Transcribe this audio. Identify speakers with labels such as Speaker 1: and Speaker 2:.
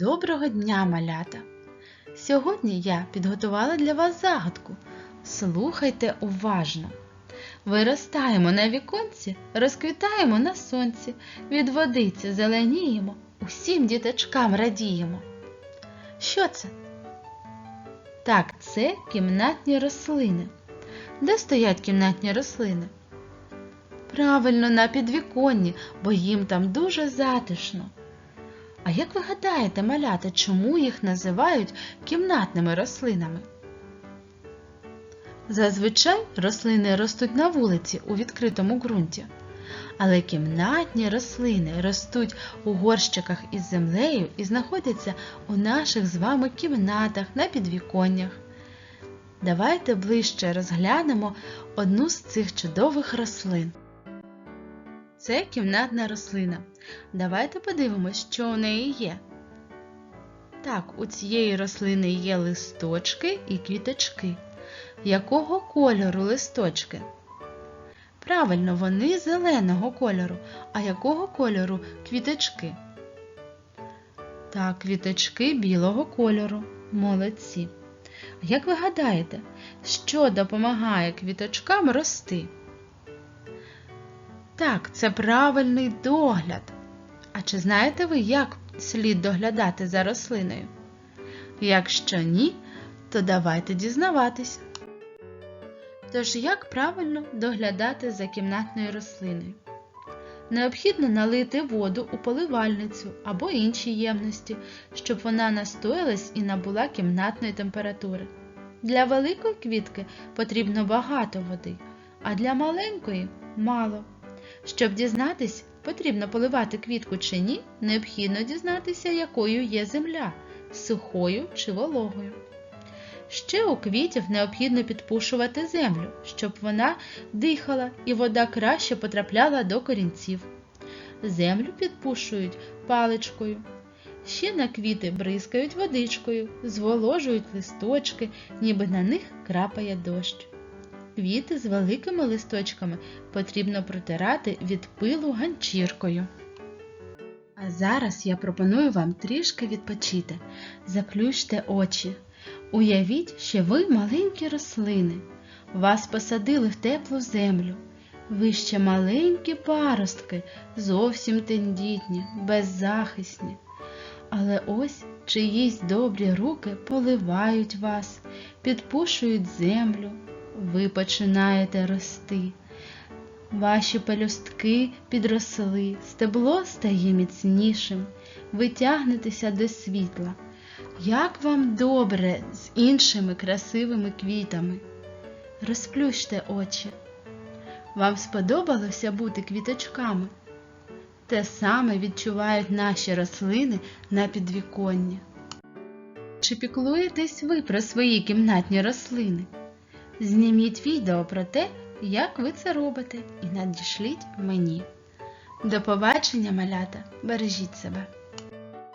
Speaker 1: Доброго дня, малята! Сьогодні я підготувала для вас загадку. Слухайте уважно. Виростаємо на віконці, розквітаємо на сонці, від водиці зеленіємо, усім діточкам радіємо. Що це? Так, це кімнатні рослини. Де стоять кімнатні рослини? Правильно, на підвіконні, бо їм там дуже затишно. Як ви гадаєте, малята, чому їх називають кімнатними рослинами? Зазвичай рослини ростуть на вулиці у відкритому ґрунті. Але кімнатні рослини ростуть у горщиках із землею і знаходяться у наших з вами кімнатах на підвіконнях. Давайте ближче розглянемо одну з цих чудових рослин. Це кімнатна рослина. Давайте подивимось, що у неї є. Так, у цієї рослини є листочки і квіточки. Якого кольору листочки? Правильно, вони зеленого кольору. А якого кольору квіточки? Так, квіточки білого кольору. Молодці. Як ви гадаєте, що допомагає квіточкам рости? Так, це правильний догляд. А чи знаєте ви, як слід доглядати за рослиною? Якщо ні, то давайте дізнаватись. Тож, як правильно доглядати за кімнатною рослиною? Необхідно налити воду у поливальницю або інші ємності, щоб вона настоялась і набула кімнатної температури. Для великої квітки потрібно багато води, а для маленької мало. Щоб дізнатись, потрібно поливати квітку чи ні, необхідно дізнатися, якою є земля сухою чи вологою. Ще у квітів необхідно підпушувати землю, щоб вона дихала і вода краще потрапляла до корінців. Землю підпушують паличкою. Ще на квіти бризкають водичкою, зволожують листочки, ніби на них крапає дощ. Квіти з великими листочками потрібно протирати від пилу ганчіркою. А зараз я пропоную вам трішки відпочити. Заплющте очі. Уявіть, що ви маленькі рослини. Вас посадили в теплу землю. Ви ще маленькі паростки, зовсім тендітні, беззахисні. Але ось чиїсь добрі руки поливають вас, підпушують землю, ви починаєте рости. Ваші пелюстки підросли, стебло стає міцнішим, ви тягнетеся до світла. Як вам добре з іншими красивими квітами? Розплющте очі. Вам сподобалося бути квіточками? Те саме відчувають наші рослини на підвіконні. Чи піклуєтесь ви про свої кімнатні рослини? Зніміть відео про те, як ви це робите, і надішліть мені. До побачення, малята! Бережіть себе!